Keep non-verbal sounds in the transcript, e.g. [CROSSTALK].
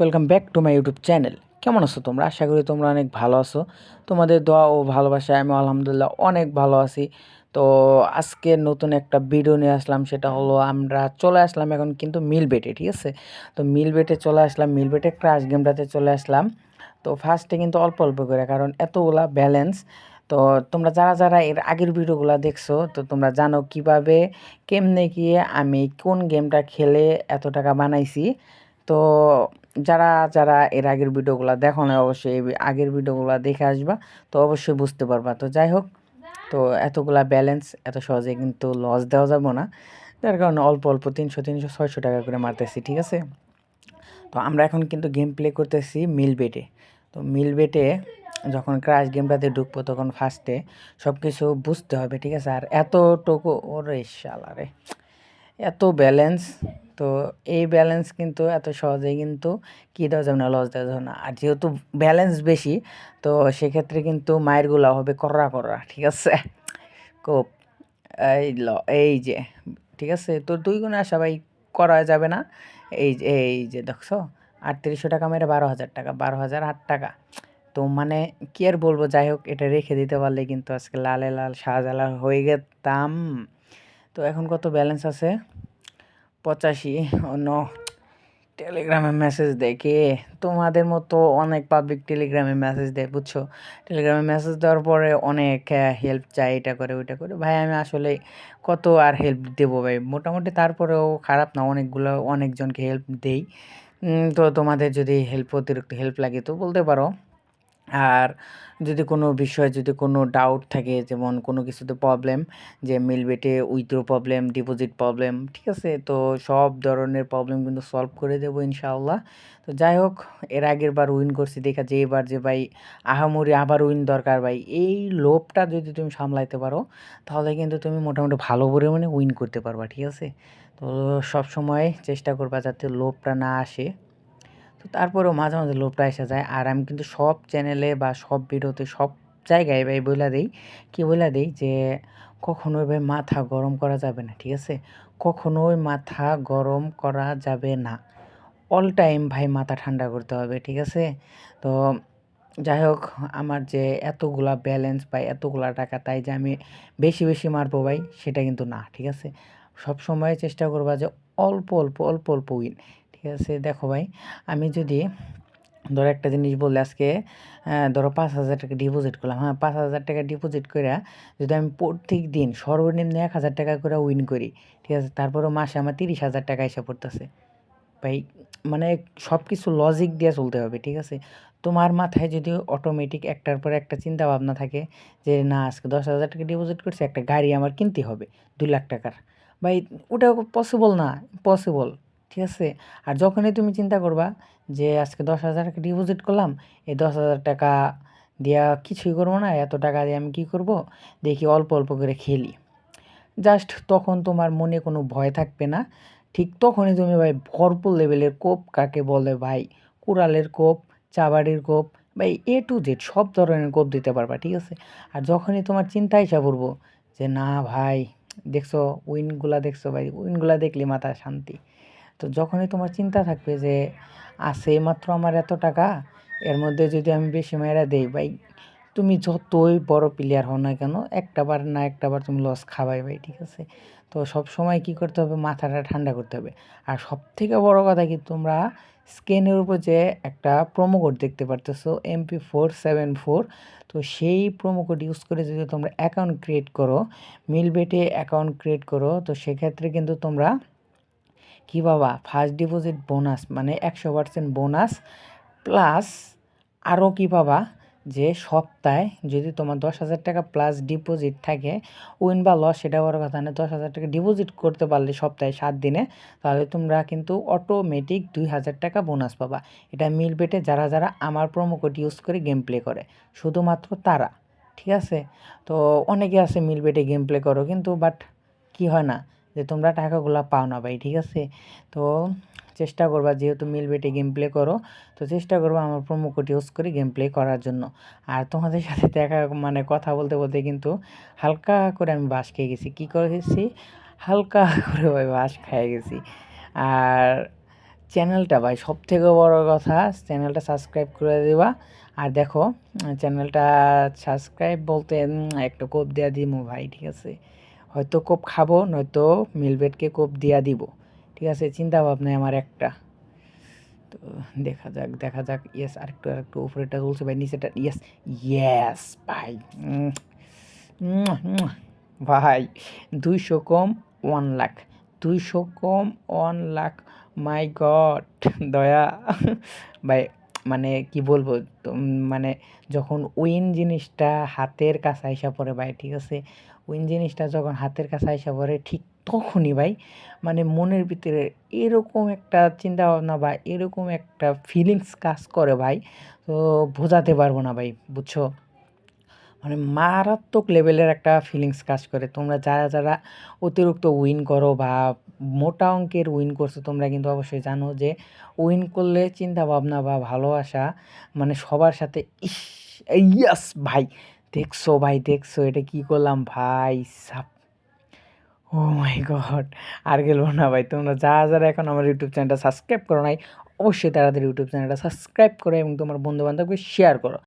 Welcome back to my YouTube channel কেমন আছো তোমরা? আশা করি তোমরা অনেক ভালো আছো। তোমাদের দোয়া ও ভালোবাসায় আমি আলহামদুলিল্লাহ অনেক ভালো আছি। তো আজকে নতুন একটা ভিডিও নিয়ে আসলাম, সেটা হলো আমরা চলে আসলাম এখন কিন্তু মিল বেটে ঠিক আছে? তো মিল বেটে চলে আসলাম মিল বেটে ক্রাশ গেমটাতে চলে আসলাম। তো ফার্স্টে কিন্তু অল্প অল্প করে, কারণ এতগুলা ব্যালেন্স তো তোমরা যারা যারা এর আগের ভিডিওগুলো দেখছ, তো তোমরা জানো কীভাবে, কেমনে গিয়ে আমি কোন গেমটা খেলে এত টাকা বানাইছি। তো যারা যারা এর আগের ভিডিওগুলো দেখো না অবশ্যই আগের ভিডিওগুলো দেখে আসবা। তো অবশ্যই বুঝতে পারবা। তো যাই হোক, তো এতগুলা ব্যালেন্স এত সহজে কিন্তু লস দেওয়া যাবে না। যার কারণে অল্প অল্প তিনশো তিনশো, ছয়শো টাকা করে মারতেছি, ঠিক আছে? তো আমরা এখন কিন্তু গেম প্লে করতেছি মিল বেটে। তো মিল বেটে যখন ক্রাশ গেমটাতে ঢুকবো তখন ফার্স্টে সব কিছু বুঝতে হবে, ঠিক আছে? আর এতটুকু, ওরে শালারে এত ব্যালেন্স তো এই ব্যালেন্স কিন্তু এত সহজেই কিন্তু কী দেওয়া যাবে না লস দেওয়া যাবে না। আর যেহেতু ব্যালেন্স বেশি, তো সেক্ষেত্রে কিন্তু মায়েরগুলো হবে কররা কররা, ঠিক আছে? কোপ এই ল, এই যে, ঠিক আছে? তো দুই গুণে আসা ভাই, করা যাবে না। এই যে এই যে দেখছ? আটত্রিশশো টাকা মেরে বারো হাজার টাকা, বারো হাজার আট টাকা। তো মানে কি আর বলব, যাই হোক, এটা রেখে দিতে পারলে কিন্তু আজকে লালে লাল শাহজালাল হয়ে গেতাম। তো এখন কত ব্যালেন্স আছে? পঁচাশি। অন্য টেলিগ্রামে মেসেজ দেয় কে? তোমাদের মতো অনেক পাবলিক টেলিগ্রামে মেসেজ দেয়, বুঝছ? টেলিগ্রামে মেসেজ দেওয়ার পরে অনেক হেল্প চাই এটা করে, ওইটা করে। ভাই, আমি আসলে কত আর হেল্প দেবো ভাই? মোটামুটি তারপরেও খারাপ না, অনেকগুলো, অনেকজনকে হেল্প দেই। তো তোমাদের যদি হেল্প অতিরিক্ত হেল্প লাগে তো বলতে পারো। আর যদি কোনো বিষয়ে যদি কোনো ডাউট থাকে, যেমন কোনো কিছুতে প্রবলেম যে মিলবেটে উইথড্র প্রবলেম ডিপোজিট প্রবলেম ঠিক আছে? তো সব ধরনের প্রবলেম কিন্তু সলভ করে দেবো ইনশাআল্লাহ। তো যাই হোক, এর আগের বার উইন করছি, দেখা যে এবার যে ভাই আহামরি আবার উইন দরকার ভাই, এই লোভটা যদি তুমি সামলাইতে পারো, তাহলে কিন্তু তুমি মোটামুটি ভালো পরিমাণে উইন করতে পারবা, ঠিক আছে? তো সবসময় চেষ্টা করবা যাতে লোভটা না আসে। তো তারপরেও মাঝে মাঝে লোভটা এসে যায়। আর আমি কিন্তু সব চ্যানেলে বা সব ভিডিওতে সব জায়গায় ভাই বইলা দিই। কী বইলা দিই যে কখনোই ভাই মাথা গরম করা যাবে না, ঠিক আছে? কখনোই মাথা গরম করা যাবে না। অল টাইম ভাই মাথা ঠান্ডা করতে হবে, ঠিক আছে? তো যাই হোক, আমার যে এতগুলা ব্যালেন্স বা এতগুলা টাকা, তাই যে আমি বেশি বেশি মারবো ভাই, সেটা কিন্তু না, ঠিক আছে? সব সময় চেষ্টা করবা যে অল্প অল্প অল্প অল্প উইন ঠিক আছে, দেখো ভাই, আমি যদি ধরো একটা জিনিস বললে আজকে ধরো পাঁচ হাজার টাকা ডিপোজিট করলাম হ্যাঁ পাঁচ হাজার টাকা ডিপোজিট করে যদি আমি প্রত্যেক দিন সর্বনিম্ন এক হাজার টাকা করে উইন করি, ঠিক আছে, তারপরেও মাসে আমার তিরিশ হাজার টাকা এসে পড়তেছে। ভাই মানে সব কিছু লজিক দিয়ে চলতে হবে, ঠিক আছে? তোমার মাথায় যদি অটোমেটিক একটার পর একটা চিন্তা ভাবনা থাকে যে, না, আজকে দশ হাজার টাকা ডিপোজিট করছি, একটা গাড়ি আমার কিনতে হবে দু লাখ টাকার। ভাই ওটা পসিবল না পসিবল ঠিক আছে? আর যখনই তুমি চিন্তা করবা যে আজকে দশ হাজার টাকা ডিপোজিট করলাম, এই দশ হাজার টাকা দেওয়া কিছুই করব না, এত টাকা দিয়ে আমি কী করব? দেখি অল্প অল্প করে খেলি। জাস্ট তখন তোমার মনে কোনো ভয় থাকবে না। ঠিক তখনই তুমি ভাই ভরপুর লেভেলের কোপ কাকে বলে ভাই? কুড়ালের কোপ, চাবাড়ির কোপ, ভাই এ টু জেড সব ধরনের কোপ দিতে পারবা, ঠিক আছে? আর যখনই তোমার চিন্তা হিসাব পড়ব যে না ভাই, দেখছ, উইনগুলা দেখছ ভাই, উইনগুলা দেখলে মাথা শান্তি। তো যখনই তোমার চিন্তা থাকবে যে, আছে মাত্র আমার এত টাকা, এর মধ্যে যদি আমি বেশি মেয়েরা দেই, ভাই, তুমি যতই বড় প্লেয়ার হও না কেন, একটা বার না একটা বার তুমি লস খাবাই, ভাই, ঠিক আছে? তো সব সময় কী করতে হবে? মাথাটা ঠান্ডা করতে হবে। আর সব থেকে বড় কথা কি তোমরা স্ক্রিনের উপর যে একটা প্রোমো কোড দেখতে পারতেছো এমপি ফোর সেভেন ফোর তো সেই প্রোমো কোড ইউজ করে যদি তোমরা অ্যাকাউন্ট ক্রিয়েট করো মিল বেটে অ্যাকাউন্ট ক্রিয়েট করো, তো সেক্ষেত্রে কিন্তু তোমরা কি বাবা ফার্স্ট ডিপোজিট বোনাস মানে একশো পার্সেন্ট বোনাস প্লাস আরও কি পাবা যে সপ্তাহে যদি তোমার দশ হাজার টাকা প্লাস ডিপোজিট থাকে উইন বা লস সেটা বড় কথা না, দশ হাজার টাকা ডিপোজিট করতে পারলে সপ্তাহে সাত দিনে, তাহলে তোমরা কিন্তু অটোমেটিক দুই হাজার টাকা বোনাস পাবা। এটা মিল পেটে যারা যারা আমার প্রোমো কোড ইউজ করে গেম প্লে করে, শুধুমাত্র তারা, ঠিক আছে? তো অনেকে আছে মিল পেটে গেম প্লে করো, কিন্তু বাট কি হয় না যে তোমরা টাকাগুলো পাও না ভাই, ঠিক আছে? তো চেষ্টা করবা, যেহেতু মিল বেটে গেম প্লে করো, তো চেষ্টা করব আমার প্রোমো কোড ইউজ করে গেম প্লে করার জন্য। আর তোমাদের [LAUGHS] সাথে দেখা মানে কথা বলতে বলতে কিন্তু হালকা করে আমি বাস খেয়ে গেছি। কী করেছি? হালকা [LAUGHS] করে ভাই বাস খেয়ে গেছি। আর চ্যানেলটা ভাই সব থেকে বড় কথা, চ্যানেলটা সাবস্ক্রাইব করে দেবা। আর দেখো, চ্যানেলটা সাবস্ক্রাইব বলতে একটা কোপ দেওয়া দিমু ভাই, ঠিক আছে? হয়তো কোপ খাব, নয়তো মিলবেটকে কোপ দিয়া দিব। ঠিক আছে চিন্তা ভাবনায় আমার একটা। তো দেখা যাক দেখা যাক ইয়েস আরেকটু আরেকটু উপরেটা তুলছে ভাই নিচেটা ইয়েস ইয়েস ভাই। ভাই, দুইশো কম ওয়ান লাখ দুইশো কম ওয়ান লাখ মাই গড দয়া। ভাই মানে কি বলব মানে যখন উইন জিনিসটা হাতের কাছে আইসা পড়ে ভাই, ঠিক আছে? উইন জিনিসটা যখন হাতের কাছে আইসা পড়ে, ঠিক তখনই ভাই মানে মনের ভিতরে এরকম একটা চিন্তা ভাবনা বা এরকম একটা ফিলিংস কাজ করে ভাই, তো বোঝাতে পারব না ভাই, বুঝছ? মানে মারাত্মক লেভেলের একটা ফিলিংস কাজ করে। তোমরা যারা যারা অতিরিক্ত উইন করো বা মোটা অঙ্কের উইন করছ, তোমরা কিন্তু অবশ্যই জানো যে উইন করলে চিন্তা ভাবনা বা ভালোবাসা মানে সবার সাথে, ইস ইয়াস ভাই, দেখছ ভাই, দেখছ এটা কি করলাম? ভাই, সাপ। ও মাই গড, আর গেলবো না ভাই, তোমরা যারা যারা এখন আমার ইউটিউব চ্যানেলটা সাবস্ক্রাইব করো নাই, অবশ্যই তাড়াতাড়ি ইউটিউব চ্যানেলটা সাবস্ক্রাইব করো এবং তোমার বন্ধু বান্ধবকে শেয়ার করো।